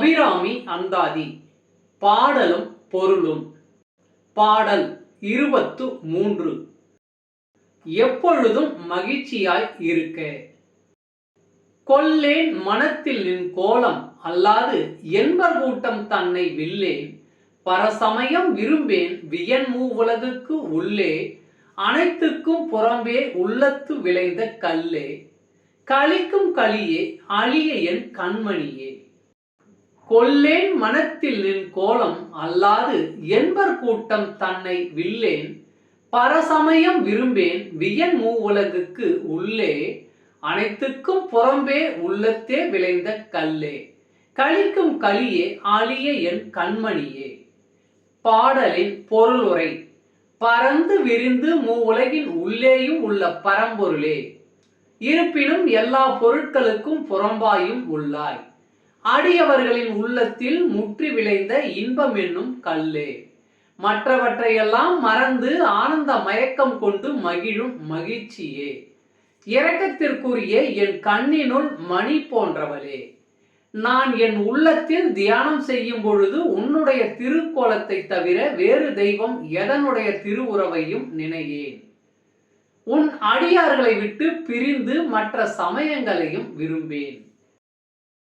அபிராமி அந்தாதி. பாடலும் பொருளும். பாடல் இருபத்து மூன்று. எப்பொழுதும் மகிழ்ச்சியாய் இருக்க. கொல்லேன் மனத்தில் நின் கோலம் அல்லாது என்பர் கூட்டம் தன்னை வில்லேன் பரசமயம் விரும்பேன் வியன்மூ உலகுக்கு உள்ளே. அனைத்துக்கும் புறம்பே உள்ளத்து விளைந்த கல்லே. களிக்கும் களியே அழிய என் கண்மணியே. கொல்லேன் மனத்தில் நின் கோலம் அல்லாது என்பர் கூட்டம் தன்னை வில்லேன். பரசமயம் விரும்பேன் வியன் மூ உலகுக்கு உள்ளே அனைத்துக்கும் புறம்பே உள்ளத்தே விளைந்த கல்லே. கழிக்கும் களியே ஆளிய என் கண்மணியே. பாடலின் பொருளுரை பறந்து விரிந்து மூ உலகின் உள்ளேயும் உள்ள பரம்பொருளே. இருப்பினும் எல்லா பொருட்களுக்கும் புறம்பாயும் உள்ளாய். அடியவர்களின் உள்ளத்தில் முற்றி விளைந்த இன்பம் என்னும் கல்லே. மற்றவற்றையெல்லாம் மறந்து ஆனந்த மயக்கம் கொண்டு மகிழும் மகிழ்ச்சியே. இரக்கத்திற்குரிய என் கண்ணினுள் மணி போன்றவளே. நான் என் உள்ளத்தில் தியானம் செய்யும் பொழுது உன்னுடைய திருக்கோலத்தை தவிர வேறு தெய்வம் எதனுடைய திருவுறவையும் நினையேன். உன் அடியார்களை விட்டு பிரிந்து மற்ற சமயங்களையும் விரும்பேன்.